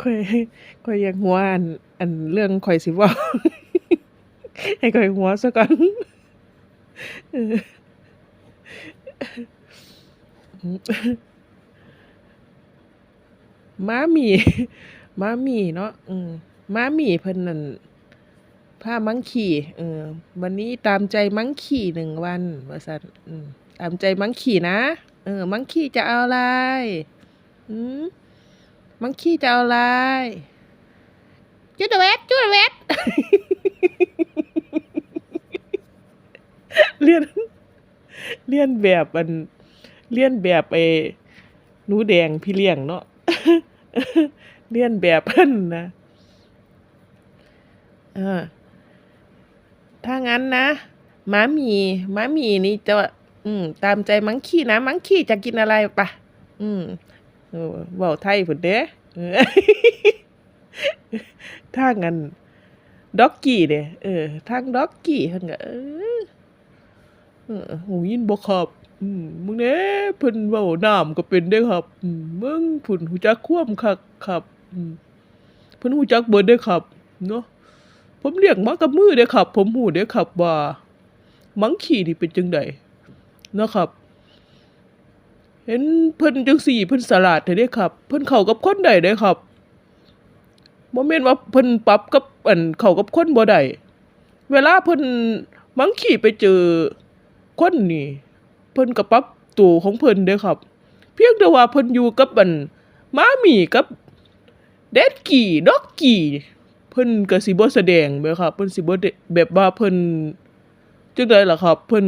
ข่อยข่อยอยากหัวอัน อันเรื่องข่อยสิเว้าให้ข่อยหัวซะก่อนม้ามีม้ามีเนาะอืมม้ามีเพิ่นนั่นพามังขี่เออ วันนี้ตามใจมังขี่หนึ่งวันว่าซั่นอืมตามใจมังขี่นะ เออ มังขี่จะเอาอะไรหือมังคีจะเอาอะไรจุดะแวดจุดะแวดเลียนเลียนแบบอันเลียนแบบไอ้หนูแดงพี่เลี้ยงเนาะเลียนแบบเพิ่นนะเออถ้างั้นนะหมามีหมามีนี่จะ อืม ตามใจมังคีนะ มังคีจะกินอะไรปะอืมเออเว้าไทยพุ่นเด้เออทางอันด็อกกี้เด้เออทางด็อกกี้เพิ่นก็เออเออหูยินบ่ครับอืมมึงเด้เพิ่นเว้าน้ำก็เป็นเด้ครับอืมมึงพุ่นฮู้จักความคักครับอืมเพิ่นฮู้จักเบิดเด้ครับเนาะผมเลี้ยงมากับมือเด้ครับ ผมฮู้เด้ครับว่ามังคีนี่เป็นจังไดเนะครับ เห็นเพิ่นจังซี่เพิ่นสลาดแท้เด้ครับ เพิ่นเข้ากับคนได้เด้ครับบ่แม่นว่าเพิ่นปรับกับอันเข้ากับคนบ่ได้เวลาเพิ่นมังคีไปเจอคนนี่ เพิ่นก็ปรับตัวของเพิ่นเด้ครับ เพียงแต่ว่าเพิ่นอยู่กับอันมาหมีกับเด็ดกี่ด็อกกี่เพิ่นก็สิบ่แสดงแม่ครับเพิ่นสิบ่แบบว่าเพิ่นจังไดล่ะครับ เพิ่น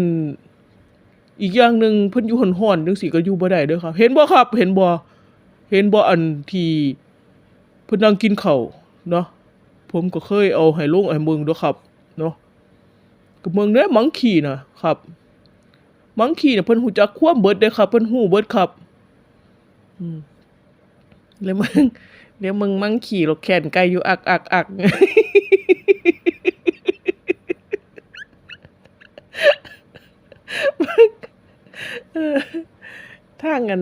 อีกอย่างหนึ่งเพิ่นอยู่ร้อนๆจังซี่ก็อยู่บ่ได้เด้อครับ เห็นบ่ครับ เห็นบ่เห็นบ่อันที่เพิ่นนั่งกินข้าวเนาะผมก็เคยเอาให้ลงให้เบิ่งด้อครับเนาะก็เมืองเด้ยมังคีนะครับ มังคีน่ะเพิ่นฮู้จักความเบิดเด้ครับเพิ่นฮู้เบิดครับอืมแล้วมึงเดี๋ยวมึงมังขี่รถแข่นไกลอยู่อักอักอัก เออถ้างกัน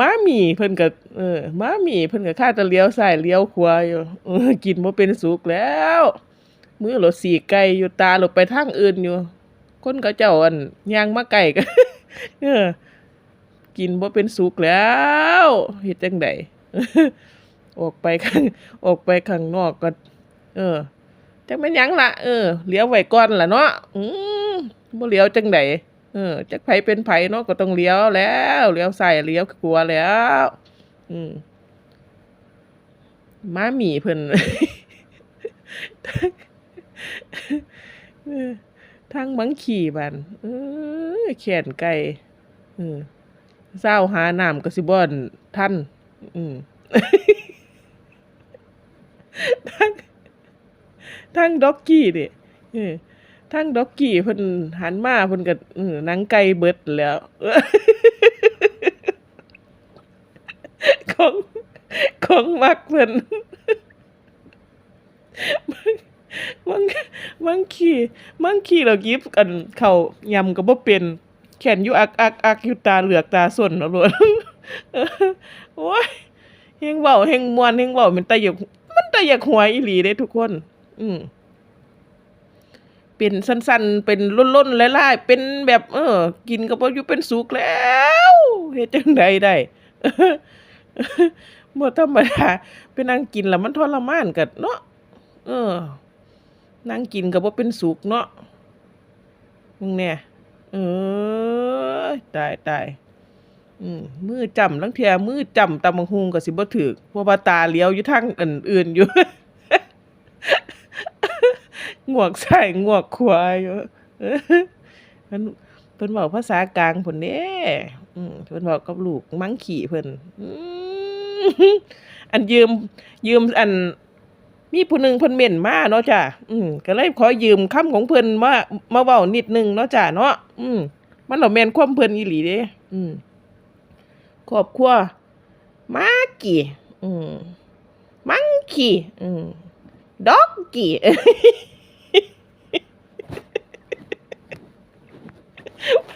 ม้าหมีเพิ่นก็เออม้าหมีเพิ่นก็ค่าจะเลี้ยวซ้ายเลี้ยวขวาอยู่เออกินบ่เป็นสุขแล้วมือรถสีไก่อยู่ตาหลบไปทางอื่นอยู่ คนก็เจ้าอันย่างมาไก่ก็เออ กินบ่เป็นสุขแล้วเฮ็ดจังไดออกไปข้างออกไปข้างนอกก็ เออจักแม่นยังละเออเลี้ยวไว้ก่อนล่ะเนาะอืมบ่เลี้ยวจังได เออจักไผเป็นไผเนาะก็ต้องเลี้ยวแล้วเลี้ยวซ้ายเลี้ยวขวแล้ว อืมม้าหมีเพิ่นเออทางบังขี่บันเออแขนไก่เออเศร้าหาน้ำกสิบอนท่านอืมทั้งทั้งด็อกกี้เนี่เออ ทั้งด็อกกี้เพิ่นหันมาเพิ่นก็หนังไก่เบิดแล้วของของมักเพิ่นมังมังขี่มังขี่เรายิบกันเขายำก็บ่เป็นแขนอยู่อักอักอักอยู่ตาเหลือกตาส้นเอาโลดเออโอ้ยเฮงเว้าเฮงมวนเฮงเว้ามันตะอยากมันตะอยากหัวอีหลีเด้ทุกคน อืม เป็นสั้นๆ เป็นล่นๆหลายๆเป็นแบบเออ กินก็บ่อยู่เป็นสุขแล้วเฮ็ดจังใดได้บ่ธรรมดาไปนั่งกินแล้วมันทรมานกันเนาะเออ นั่งกินก็บ่เป็นสุขเนาะมึงเนี่ยเออตายตายอืมมือจำลังเทียมือจำตำบักฮุงก็สิบ่ถูกเพราะว่าตาเลี้ยวอยู่ทางอันอื่นอยู่ งวกซ้ายงวกขวาอยู่เพิ่นเพิ่นเว้าภาษากลางพุ่นเด้เพิ่นเว้ากับลูกมังขี่เพิ่นอืมอันยืม ยืมอัน มีผู้หนึ่งเพิ่นเม่นมาเนาะจ้ะอืมก็เลยขอยืมคำของเพิ่นมามาเว้านิดหนึงเนาะจ้ะเนาะอืมมันเหล่าแมนความเพิ่นอีหลีเด้อืมครอบครัวมากี่อืมมังคีอืมดอกกี้ พ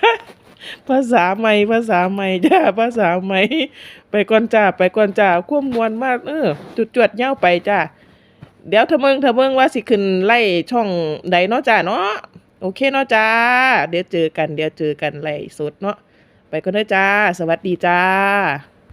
ภาษาใหม่ภาษาใหม่จ้าภาษาใหม่ไปก่อนจ้าไปก่อนจ้าควบมวลมากเออจุดจวดเย้าไปจ้าเดี๋ยวเธอเมืองเธอเมืองว่าสิขึ้นไล่ช่องใดเนาะจ้าเนาะโอเคเนาะจ้า เดี๋ยวเจอกัน เดี๋ยวเจอกันไล่สดเนาะไปก่อนเด้อจ้า สวัสดีจ้า